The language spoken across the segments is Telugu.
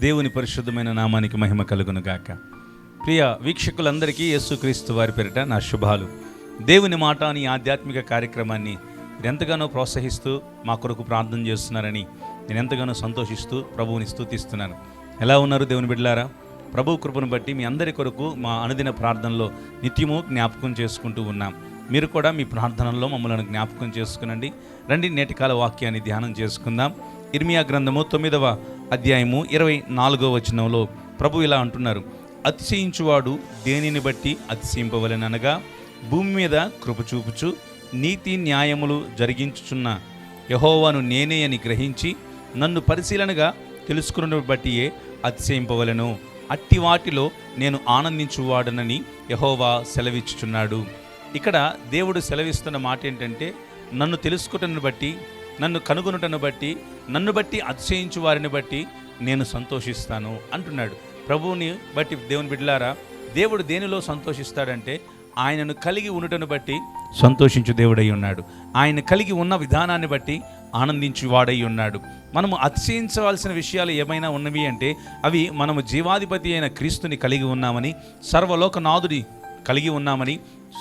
దేవుని పరిశుద్ధమైన నామానికి మహిమ కలుగును గాక ప్రియ వీక్షకులందరికీ యేసుక్రీస్తు వారి పేరిట నా శుభాలు. దేవుని మాట అని ఆధ్యాత్మిక కార్యక్రమాన్ని నేను ఎంతగానో ప్రోత్సహిస్తూ మా కొరకు ప్రార్థన చేస్తున్నారని నేను ఎంతగానో సంతోషిస్తూ ప్రభువుని స్థుతిస్తున్నాను ఎలా ఉన్నారు దేవుని బిడ్డలారా? ప్రభు కృపను బట్టి మీ అందరి కొరకు మా అనుదిన ప్రార్థనలో నిత్యము జ్ఞాపకం చేసుకుంటూ ఉన్నాం. మీరు కూడా మీ ప్రార్థనల్లో మమ్మల్ని జ్ఞాపకం చేసుకునండి. రండి నేటికాల వాక్యాన్ని ధ్యానం చేసుకుందాం. ఇర్మియా గ్రంథము తొమ్మిదవ అధ్యాయము ఇరవై నాలుగో వచనంలో ప్రభు ఇలా అంటున్నారు అతిశయించువాడు దేనిని బట్టి అతిశయింపవలెననగా భూమి మీద కృప చూపుచు నీతి న్యాయములు జరిగించుచున్న యహోవాను నేనే అని గ్రహించి నన్ను పరిశీలనగా తెలుసుకున్న బట్టియే అతిశయింపవలను. అట్టి వాటిలో నేను ఆనందించువాడనని యహోవా సెలవిచ్చుచున్నాడు. ఇక్కడ దేవుడు సెలవిస్తున్న మాట ఏంటంటే నన్ను తెలుసుకుటను బట్టి నన్ను కనుగొనుటను బట్టి నన్ను బట్టి అతిశయించు వారిని బట్టి నేను సంతోషిస్తాను అంటున్నాడు. ప్రభువుని బట్టి దేవుని బిడ్డలారా దేవుడు దేనిలో సంతోషిస్తాడంటే ఆయనను కలిగి ఉండటను బట్టి సంతోషించు దేవుడై ఉన్నాడు. ఆయన కలిగి ఉన్న విధానాన్ని బట్టి ఆనందించు వాడై ఉన్నాడు. మనము అతిశయించవలసిన విషయాలు ఏమైనా ఉన్నవి అంటే అవి మనము జీవాధిపతి అయిన క్రీస్తుని కలిగి ఉన్నామని సర్వలోకనాథుడి కలిగి ఉన్నామని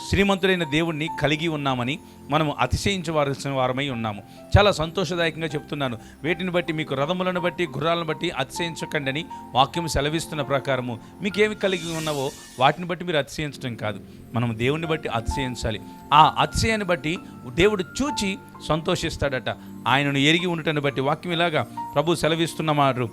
శ్రీమంతుడైన దేవుణ్ణి కలిగి ఉన్నామని మనము అతిశయించవలసిన వారమై ఉన్నాము. చాలా సంతోషదాయకంగా చెప్తున్నాను. వీటిని బట్టి మీకు రథములను బట్టి గుర్రాలను బట్టి అతిశయించకండి అని వాక్యం సెలవిస్తున్న ప్రకారము మీకేమి కలిగి ఉన్నావో వాటిని బట్టి మీరు అతిశయించడం కాదు. మనం దేవుణ్ణి బట్టి అతిశయించాలి. ఆ అతిశయాన్ని బట్టి దేవుడు చూచి సంతోషిస్తాడట. ఆయనను ఎరిగి ఉండటాన్ని బట్టి వాక్యం ఇలాగా ప్రభు సెలవిస్తున్నమారు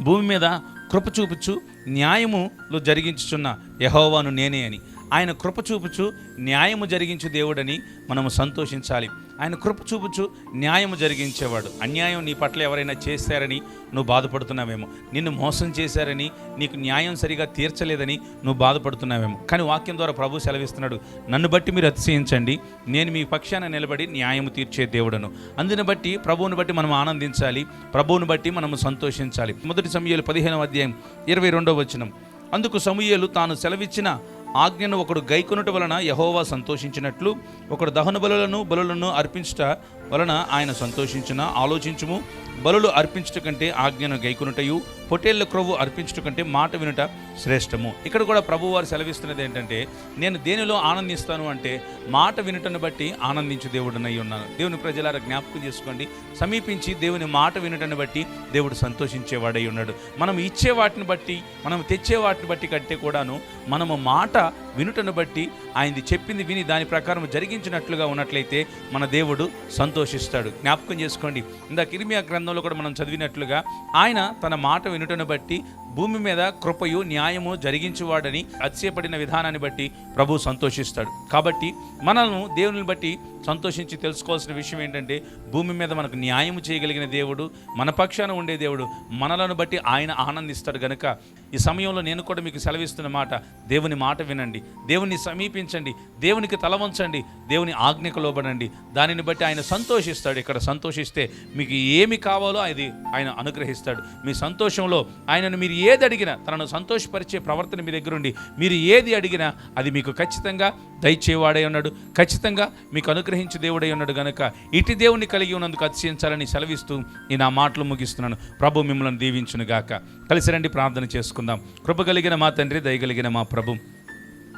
భూమి మీద కృప చూపుచు న్యాయములు జరిగించుచున్న యహోవాను నేనే అని. ఆయన కృప చూపుచు న్యాయము జరిగించు దేవుడని మనము సంతోషించాలి. ఆయన కృప చూపుచు న్యాయము జరిగించేవాడు. అన్యాయం నీ పట్ల ఎవరైనా చేశారని నువ్వు బాధపడుతున్నావేమో. నిన్ను మోసం చేశారని నీకు న్యాయం సరిగా తీర్చలేదని నువ్వు బాధపడుతున్నావేమో. కానీ వాక్యం ద్వారా ప్రభు సెలవిస్తున్నాడు నన్ను బట్టి మీరు అతిశయించండి. నేను మీ పక్షాన నిలబడి న్యాయము తీర్చే దేవుడను. అందుని బట్టి ప్రభువుని బట్టి మనం ఆనందించాలి. ప్రభువుని బట్టి మనము సంతోషించాలి. మొదటి సమయంలో పదిహేనవ అధ్యాయం ఇరవై రెండవ వచనం. అందుకు సమూహలు తాను సెలవిచ్చిన ఆజ్ఞను ఒకడు గైకొనుట వలన యహోవా సంతోషించినట్లు ఒకడు దహన బలులను బలులను అర్పించుట వలన ఆయన సంతోషించిన? ఆలోచించుము. బలులు అర్పించుట కంటే ఆజ్ఞను గైకొనుటయు పొటేళ్ళ క్రొవ్వు అర్పించుట కంటే మాట వినుట శ్రేష్టము. ఇక్కడ కూడా ప్రభువారు సెలవిస్తున్నది ఏంటంటే నేను దేనిలో ఆనందిస్తాను అంటే మాట వినుటను బట్టి ఆనందించు దేవుడనై ఉన్నాను. దేవుని ప్రజలారా జ్ఞాపకం చేసుకోండి. సమీపించి దేవుని మాట వినుటను బట్టి దేవుడు సంతోషించేవాడై ఉన్నాడు. మనం ఇచ్చే వాటిని బట్టి మనం తెచ్చే వాటిని బట్టి కంటే కూడాను మనము మాట వినుటను బట్టి ఆయనది చెప్పింది విని దాని ప్రకారం జరిగించినట్లుగా ఉన్నట్లయితే మన దేవుడు సంతోషిస్తాడు. జ్ఞాపకం చేసుకోండి. ఇందాక ఇరిమియా గ్రంథంలో కూడా మనం చదివినట్లుగా ఆయన తన మాట వినుటను బట్టి భూమి మీద కృపయు న్యాయము జరిగించేవాడని అతిశయపడిన విధానాన్ని బట్టి ప్రభు సంతోషిస్తాడు. కాబట్టి మనల్ని దేవుని బట్టి సంతోషించి తెలుసుకోవాల్సిన విషయం ఏంటంటే భూమి మీద మనకు న్యాయం చేయగలిగిన దేవుడు మన పక్షాన ఉండే దేవుడు మనలను బట్టి ఆయన ఆనందిస్తాడు గనుక ఈ సమయంలో నేను కూడా మీకు సెలవిస్తున్న మాట దేవుని మాట వినండి. దేవుని సమీపించండి. దేవునికి తల వంచండి. దేవుని ఆజ్ఞకు లోబడండి. దానిని బట్టి ఆయన సంతోషిస్తాడు. ఇక్కడ సంతోషిస్తే మీకు ఏమి కావాలో అది ఆయన అనుగ్రహిస్తాడు. మీ సంతోషంలో ఆయనను మీరు ఏది అడిగినా తనను సంతోషపరిచే ప్రవర్తన మీ దగ్గర ఉండి మీరు ఏది అడిగినా అది మీకు ఖచ్చితంగా దయచేవాడై ఉన్నాడు. ఖచ్చితంగా మీకు అనుగ్రహించే దేవుడై ఉన్నాడు గనుక ఇటు దేవుని కలిగి ఉన్నందుకు అతిశయించాలని సెలవిస్తూ నేను నా మాటలు ముగిస్తున్నాను. ప్రభు మిమ్మల్ని దీవించునుగాక. కలిసి రండి ప్రార్థన చేసుకుందాం. కృప కలిగిన మా తండ్రి దయగలిగిన మా ప్రభు.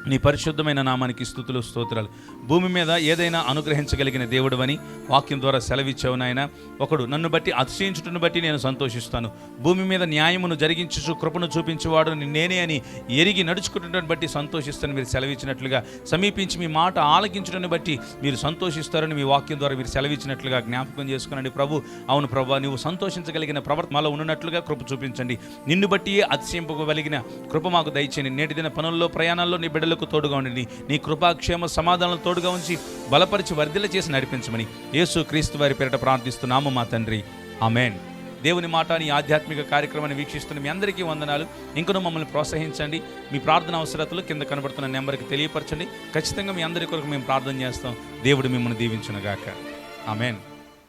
నీ పరిశుద్ధమైన నామానికి స్థుతులు స్తోత్రాలు. భూమి మీద ఏదైనా అనుగ్రహించగలిగిన దేవుడవని వాక్యం ద్వారా సెలవిచ్చావు నాయన. ఒకడు నన్ను బట్టి అతిశయించుటను బట్టి నేను సంతోషిస్తాను. భూమి మీద న్యాయమును జరిగించు కృపను చూపించేవాడు నేనే అని ఎరిగి నడుచుకుంటున్నను బట్టి సంతోషిస్తాను మీరు సెలవిచ్చినట్లుగా. సమీపించి మీ మాట ఆలకించడాన్ని బట్టి మీరు సంతోషిస్తారని మీ వాక్యం ద్వారా మీరు సెలవిచ్చినట్లుగా జ్ఞాపకం చేసుకునండి. ప్రభు అవును ప్రభు నువ్వు సంతోషించగలిగిన ప్రవర్తనలో ఉన్నట్లుగా కృప చూపించండి. నిన్ను బట్టియే అతిశయింపగలిగిన కృప మాకు దయచేయండి. నేటి దిన పనుల్లో ప్రయాణాల్లో నీ బిడ్డలు బిడ్డలకు తోడుగా ఉండండి. నీ కృపాక్షేమ సమాధానాలు తోడుగా ఉంచి బలపరిచి వర్ధిల్ల చేసి నడిపించమని యేసు క్రీస్తు వారి పేరిట ప్రార్థిస్తున్నాము మా తండ్రి. ఆమెన్. దేవుని మాట నీ ఆధ్యాత్మిక కార్యక్రమాన్ని వీక్షిస్తున్న మీ అందరికీ వందనాలు. ఇంకనూ మమ్మల్ని ప్రోత్సహించండి. మీ ప్రార్థన అవసరతలు కింద కనబడుతున్న నెంబర్కి తెలియపరచండి. ఖచ్చితంగా మీ అందరి కొరకు మేము ప్రార్థన చేస్తాం. దేవుడు మిమ్మల్ని దీవించునుగాక. ఆమెన్.